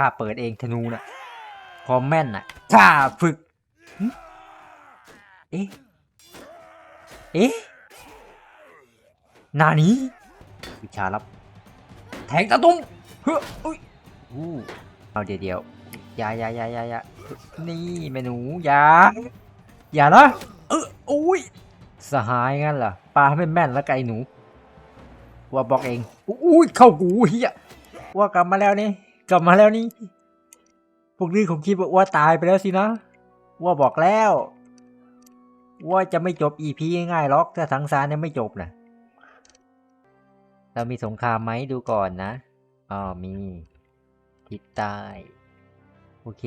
ข้าเปิดเองธนูน่ะพอแม่นน่ะข้าฝึกเอ๊ะเอ๊ะหนานี้วิชาลับ แทงตะตุ่มเฮ้ยอุ้ยอู้เอาเดี๋ยวเดี๋ยวอย่าอย่าอย่าอย่าอย่านี่แม่หนูอย่าอย่านะเอออุ้ยสหายงั้นเหรอปลาไม่แม่นแล้วไกหนู ว่าบอกเองอุ้ยเข้ากูเฮียว่ากลับมาแล้วนี่ กลับมาแล้วนี่ พวกนี้ผมคิดว่าว่าตายไปแล้วสินะ ว่าบอกแล้ว ว่าจะไม่จบอีพีง่ายๆหรอกถ้าสังสารเนี่ยไม่จบนะเรามีสงครามไหมดูก่อนนะอ๋อมี ทิศใต้ โอเค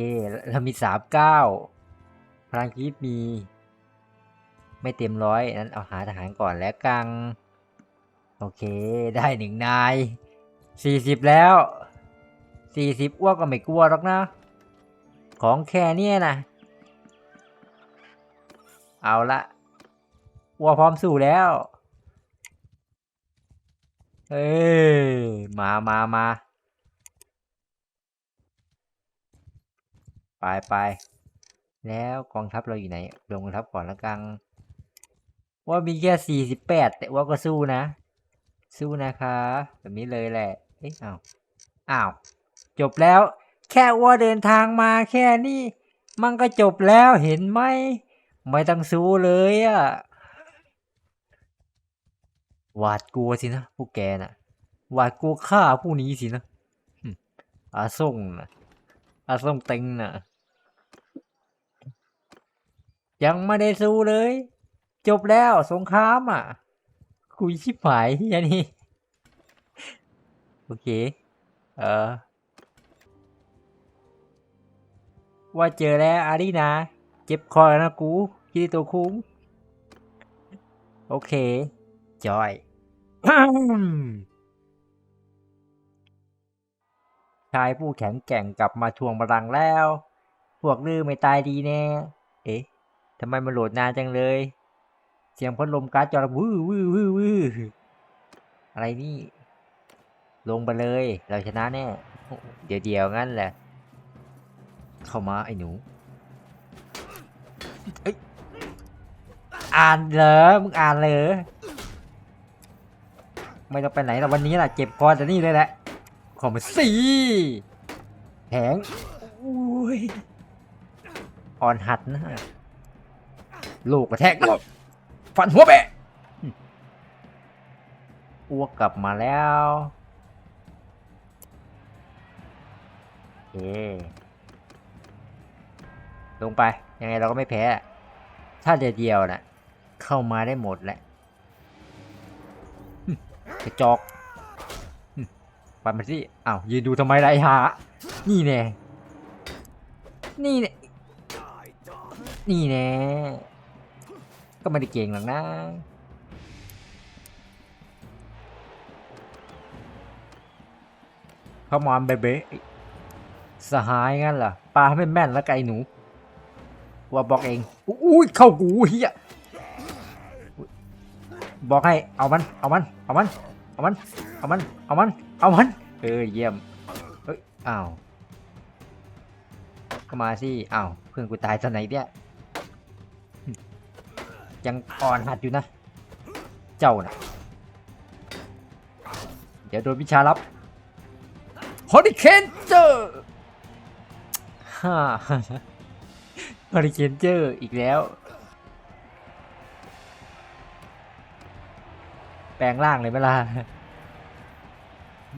เรามีสามเก้าพลังชีวิตมี ไม่เต็มร้อยนั้นเอาหาทหารก่อนแล้วกัง โอเค ได้หนึ่งนายสี่สิบแล้ว สี่สิบอ้วกก็ไม่กลัวหรอกนะ ของแค่เนี้ยนะ เอาละอ้วพร้อมสู้แล้ว เอ้ย มามามาไปไปแล้วกองทัพเราอยู่ไหนลงกองทัพก่อนละกังว่ามีแค่สี่สิบแปดแต่ว่าก็สู้นะ สู้นะคะ แบบนี้เลยแหละ เอ๊ะอ้าว อ้าว จบแล้ว แค่ว่าเดินทางมาแค่นี้ มันก็จบแล้วเห็นไหม ไม่ต้องสู้เลยอะหวาดกลัวสินะพวกแกน่ะ หวาดกลัวข้าผู้นี้สินะอาส่งนะอาส่งเต็งนะยังไม่ได้สู้เลย จบแล้วสงครามอะ คุยชิบหายเฮียนี่โอเค เออ ว่าเจอแล้วอารีนาเจ็บคอแล้วนะกูคิดตัวคุ้งโอเค จอย ชายผู้แข็งแกร่งกลับมาทวงบัลลังก์แล้ว พวกลือไม่ตายดีแน่ เอ๊ะทำไมมันโหลดนานจังเลย เสียงพัดลมการ์ดจอระวื้อวื้อวื้อวื้ออะไรนี่ ลงไปเลย เราชนะแน่ เดี๋ยวเดียวงั้นแหละ เข้ามาไอ้หนูเอ้ยอ่านเหรอมึงอ่านเลยไม่ต้องไปไหนหรอกวันนี้แหละเจ็บคอจะนี่เลยแหละขอมาสิแผงอุ้ยอ่อนหัดนะลูกกระแทกฟันหัวแบะอ้วกกลับมาแล้วโอเค ลงไป ยังไงเราก็ไม่แพ้ ถ้าเดียวๆนะเข้ามาได้หมดแหละหึกระจอกไปมาสิอ้าวยืนดูทำไมไรหานี่แน่นี่แน่นี่แน่ก็ไม่ได้เก่งหรอกนะเขามอนเบเบ้สหายงั้นเหรอปลาไม่แม่นแล้วไก่หนู ว่าบอกเองอุ้ยเข้ากูเฮียบอกให้เอามันเอามันเอามันเอามันเอามันเอามันเอามันเออเยี่ยมเฮ้ยอ้าวก็มาสิอ้าวเพื่อนกูตายตอนไหนเนี่ยยังอ่อนหัดอยู่นะ เจ้าน่ะเดี๋ยวโดนวิชาลับฮอริเคนเจอร์ฮ่า ฮอริเคนเจอร์อีกแล้ว แปลงร่างเลยไหมล่ะ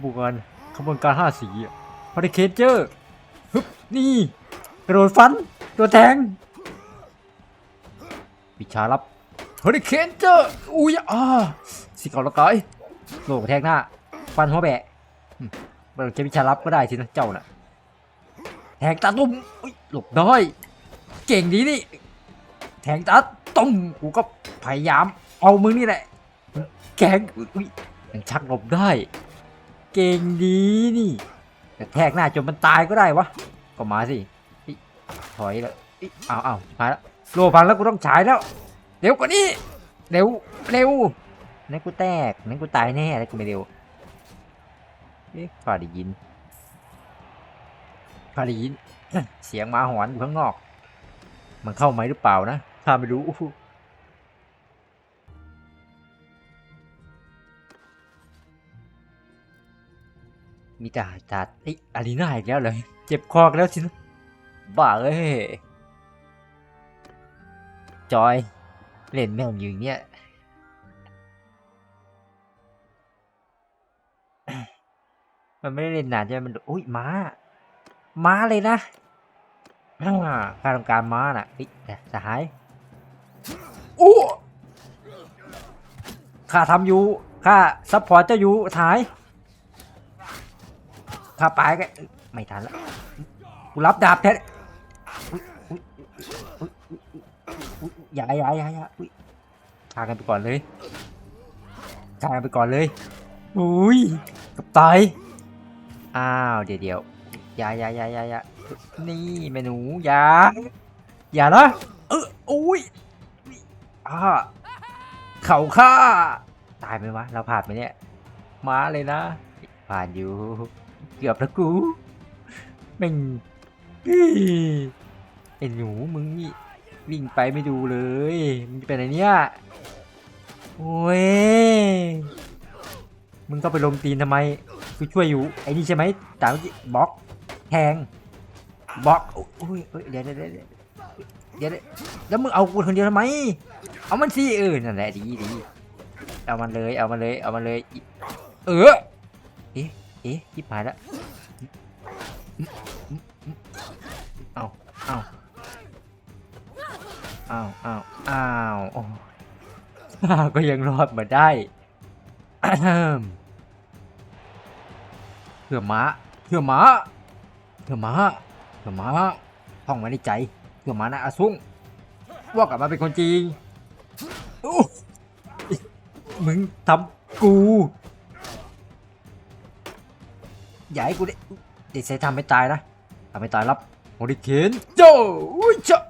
บุกกันขบวนการห้าสีฮอริเคนเจอร์ฮึบนี่กระโดดฟันตัวแทงวิชาลับเฮอริเคนเจอร์อุ้ยอ่าสิเกาละกายโลกระแทกหน้าฟันหัวแบะเราจะวิชาลับก็ได้สินะเจ้าน่ะแทงตาตุ่มหลบได้ เก่งดีนี่ แทงตาตุ่มกูก็พยายาม เอามึงนี่แหละ แกงอุ้ยยังชักหลบได้ เก่งดีนี่แต่แทกหน้าจนมันตายก็ได้วะ ก็มาสิถอยแล้วอิ๊ยเอาเอามาแล้วโลพังแล้วกูต้องฉายแล้ว เร็วกว่านี้ เร็ว เร็วนั่นกูแตกนั่นกูตายแน่แล้วกูไม่เร็วเอ๊ะฝ่าได้ยินพาได้ยิน เสียงมาหอนอยู่ข้างนอก มันเข้าไหมหรือเปล่านะข้าไม่รู้มีแต่จัดไอ้ยอารีนาอีกแล้วเลย เจ็บคอกแล้วสินะบ้าเอ้ยจอย เล่นแม่งอยู่อย่างเนี้ยมันไม่ได้เล่นนานใช่ไหมมันอุ้ยม้า ม้าเลยนะ อ่าข้าต้องการม้าน่ะเฮ้ยแต่สหายอู้ข้าทำอยู่ข้าซัพพอร์ตเจ้าอยู่สหายข้าไปกันไม่ทันแล้วกูรับดาบแทนอุ๊ยอุ๊ยอุ๊ยอุ๊ยอุ๊ยอุ๊ยอย่าอย่าอย่าอย่าอุ๊ยฆ่ากันไปก่อนเลยฆ่ากันไปก่อนเลยอุ้ยกับตายอ้าวเดี๋ยวเดี๋ยวอย่าอย่าอย่าอย่าอย่า นี่เมนูอย่าอย่านะเอออุ้ยอ่าเข่าข้าตายไหมวะ เราผ่านไหมเนี่ย มาเลยนะ ผ่านอยู่ เกือบแล้วกูม่งไอ้หนูมึงนี่วิ่งไปไม่ดูเลยมึงจะไปไหนเนี่ยโอ้ยมึงก็ไปลมตีนทำไมกูช่วยอยู่ ไอ้นี่ใช่ไหมตามบล็อกแทง บล็อกโอ้ยโอ้ยเดี๋ยวเดี๋ยวเดี๋ยวเดี๋ยวแล้วมึงเอากูคนเดียวทำไม เอามันสิเออนั่นแหละดีดีเอามันเลยเอามันเลยเอามันเลย เออเอ๊ะเอ๊ะยิบหายแล้วเอาเอาเอาเอาเอาโอ้าก็ยังรอดมาได้เพื่อม้าเพื่อม้าเพื่อม้า เพื่อมาท่องไว้ในใจเพื่อมานะอาซุงว่ากลับมาเป็นคนจริงมึงทำกูอย่าให้กูได้เด็กใส่ทำไม่ตายนะทำไม่ตายรับโมดิเคนโจ้อุ้ยเจ้า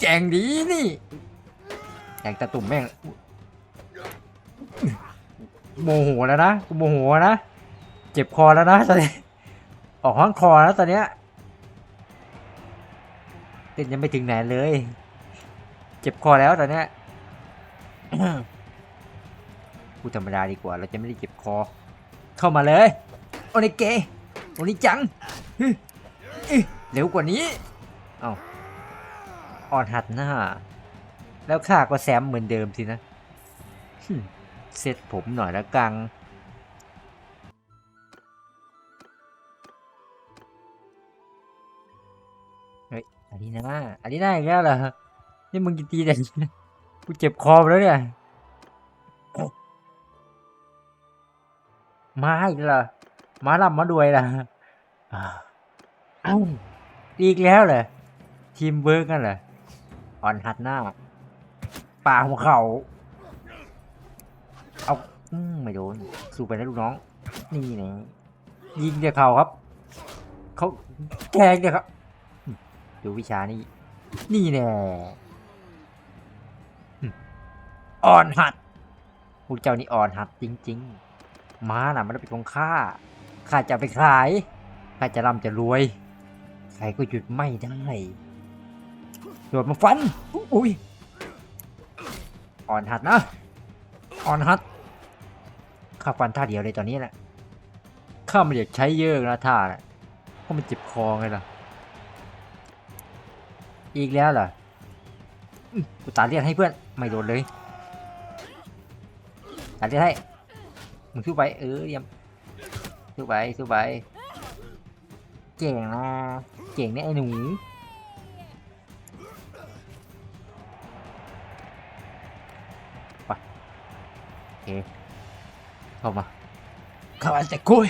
แจงดีนี่แจงตะตุ่มแม่งโมโหแล้วนะกูโมโหนะ เจ็บคอแล้วนะตอนนี้ออกห้องคอแล้วตอนเนี้ย เต้นยังไม่ถึงไหนเลย เจ็บคอแล้วตอนนี้พูดธรรมดาดีกว่า เราจะไม่ได้เจ็บคอ เข้ามาเลยโอนิเกะโอนิจังเร็วกว่านี้ เอาอ่อนหัดหน้า แล้วข้าก็แซมเหมือนเดิมสินะหึเซ็ตผมหน่อยละกัง อันนี้นะอันนี้น่าอีกแล้วเหรอนี่มึงกินตีแต่กูเจ็บคอไปแล้วเนี่ย มาอีกเหรอมาลำมาด้วยล่ะอ่าเอ้าอีกแล้วเหรอทีมเบิร์กกันเหรออ่อนหัดหน้าป่าหัวเขาเอาอืมไม่โดนสู้ไปนะลูกน้อง นี่นะยิงเดียวเขาครับ เขาแกงเดียวครับ ดูวิชานี่ นี่แน่อ่อนหัดพวกเจ้านี่อ่อนหัดจริง ๆ ม้าน่ะมันเป็นของข้า ข้าจะไปขาย ข้าจะร่ำจะรวย ใครก็หยุดไม่ได้โดดมาฟัน อุ้ย อ่อนหัดนะ อ่อนฮัตข้าฟันท่าเดียวเลยตอนนี้แหละ ข้าไม่อยากใช้เยอะนะท่าเพราะมันเจ็บคอไงล่ะ อีกแล้วเหรอกูตาเลียนให้เพื่อน ไม่โดนเลยตาเลียนให้ มึงสู้ไป เออเยี่ยมสู้ไปสู้ไปเก่งนะเก่งเนี่ยไอ้หนูโอเคเข้ามาเข้ามาแต่กุย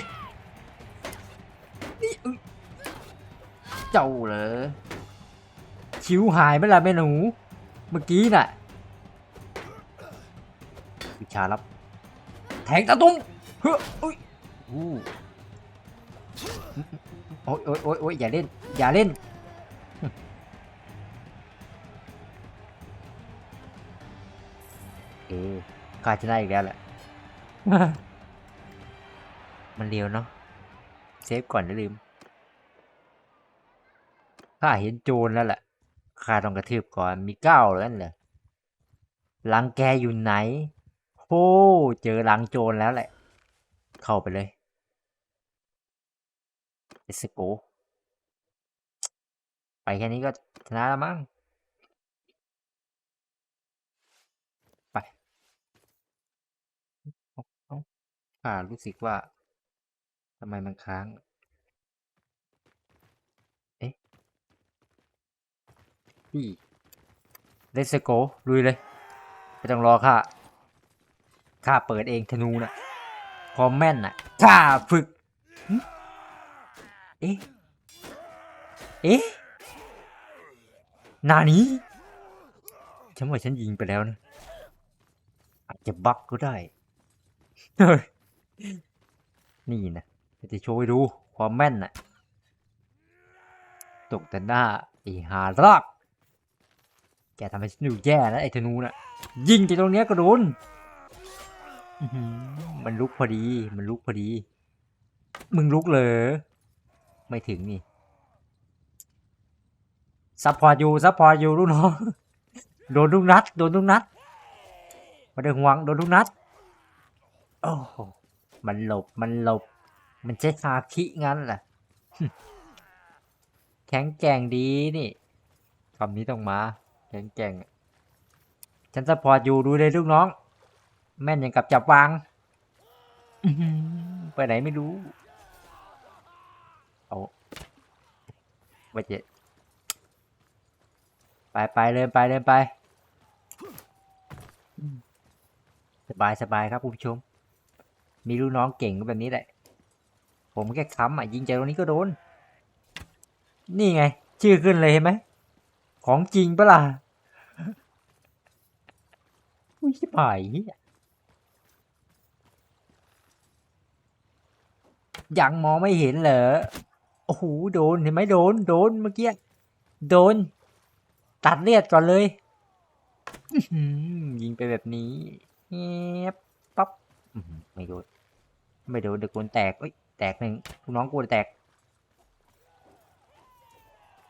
นี่อุ๊ยเจ้าเหรอ คิ้วหายไหมล่ะแม่หนู เมื่อกี้น่ะวิชาลับ แทงตาตุ้มเฮ้ยอุ้ยอู้โอ้ยโอ้ยโอ้ยโอ้ยอย่าเล่น อย่าเล่นเออกาจะได้อีกแล้วแหละ มันเร็วเนาะ เซฟก่อนอย่าลืมข้าเห็นโจรแล้วแหละ ข้าต้องกระทืบก่อนมีเก้าแล้วนั่นเหรอลังแกอยู่ไหนโอ้เจอลังโจรแล้วแหละ เข้าไปเลยเอสโกไปแค่นี้ก็ชนะแล้วมั้งไปข้ารู้สึกว่าทำไมมันค้าง เอ๊ะพี่ เลสโกลุยเลยไม่ต้องรอข้าข้าเปิดเองธนูน่ะพอแม่นน่ะข้าฝึกเอ๊ะเอ๊ะนานี้ฉันว่าฉันยิงไปแล้วนะอาจจะบักก็ได้ นี่นะจะโชว์ให้ดูความแม่นน่ะตกแต่หน้าไอ้หาราก แกทำให้ฉันดูแย่นะไอ้ธนูน่ะ ยิงจากตรงเนี้ยก็โดนมันลุกพอดี มันลุกพอดี มึงลุกเลย ไม่ถึงนี่ ซัพพอร์ตอยู่ ซัพพอร์ตอยู่ลูกน้อง โดนทุกนัด โดนทุกนัดมาได้ห่วง โดนทุกนัด โอ้โห มันหลบ มันหลบ มันใช้ฮาคิงั้นแหละแข็งแกร่งดีนี่คำนี้ต้องมา แข็งแกร่งอะฉันสปอร์ตอยู่ดูเลยลูกน้อง แม่นอย่างกับจับวางอื้อหือไปไหนไม่รู้ เอาไปเจไปไปเลยไปเลยไปอืมสบายสบายครับคุณผู้ชม มีลูกน้องเก่งก็แบบนี้แหละ ผมแค่ค้ำอะยิงจากตรงนี้ก็โดน นี่ไง ชื่อขึ้นเลยเห็นไหม ของจริงปะล่ะ อุ้ยชิบหายยังมองไม่เห็นเหรอ โอ้โห โดน เห็นไหมโดน โดนเมื่อกี้ โดน ตัดเลือดก่อนเลยยิงไปแบบนี้เงียบปั๊บอื้อหือไม่โดน ไม่โดนเดี๋ยวกูแตกเอ้ย แตกหนึ่งลูกน้องกูแตก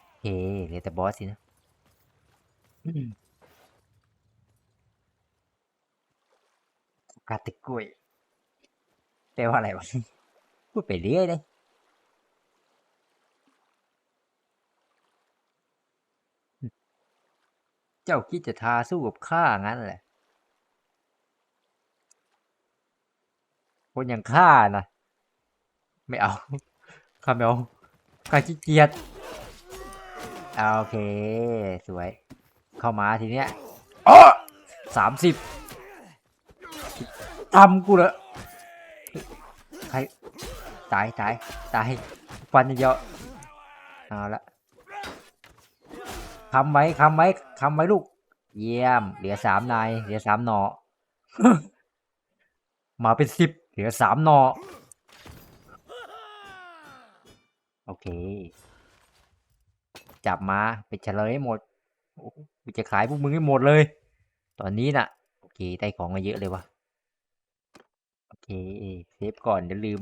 โอเคเหลือแต่บอสสินะ กาติกกล้วยแปลว่าอะไรวะ พูดไปเรื่อยเลยเจ้าคิดจะทาสู้กับข้างั้นแหละ คนอย่างข้านะไม่เอาข้าไม่เอาข้าขี้เกียจโอเค สวย เข้ามาทีเนี้ยอ๋อสามสิบทำกูเลยใครตายตายตายฟันเยอะๆเอาละคำไว้คำไว้คำไว้ลูก เยี่ยม เหลือสามนายเหลือสามหนอมาเป็นสิบเหลือสามหนอโอเค จับมาไปเฉลยให้หมดโอ้โห กูจะขายพวกมึงให้หมดเลย ตอนนี้น่ะ โอเคได้ของมาเยอะเลยวะโอเคเซฟก่อนเดี๋ยวลืม